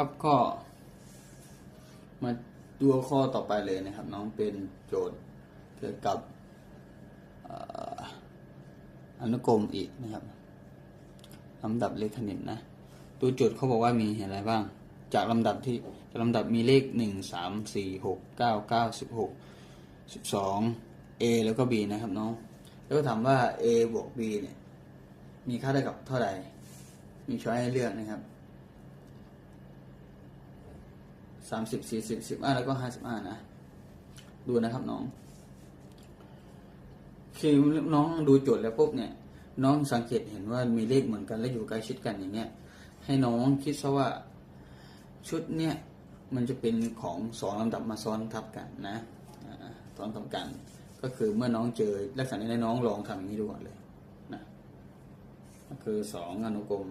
ครับก็ มาดูข้อต่อไปเลยนะครับ น้องเป็นโจทย์เกี่ยวกับอนุกรมอีกนะครับลำดับเลขคณิตนะ ตัวโจทย์เขาบอกว่ามีอะไรบ้าง จากลำดับที่จากลำดับมีเลขหนึ่งสามสี่หกเก้าเก้าสิบหกสิบสอง a แล้วก็ b นะครับน้อง แล้วก็ถามว่า a บวก b เนี่ย มีค่าได้กับเท่าไหร่ มีช้อยให้เลือกนะครับ สามสิบสี่สิบสิบห้าแล้วก็ห้าสิบห้านะ ดูนะครับน้องคือน้องดูโจทย์แล้วปุ๊บเนี่ย น้องสังเกตเห็นว่ามีเลขเหมือนกันและอยู่ใกล้ชิดกันอย่างเงี้ย ให้น้องคิดซะว่าชุดเนี่ยมันจะเป็นของสองลำดับมาซ้อนทับกันนะซ้อนทับกันก็คือเมื่อน้องเจอลักษณะนี้น้องลองทำอย่างนี้ดูก่อนเลยนะก็คือสองอนุกรม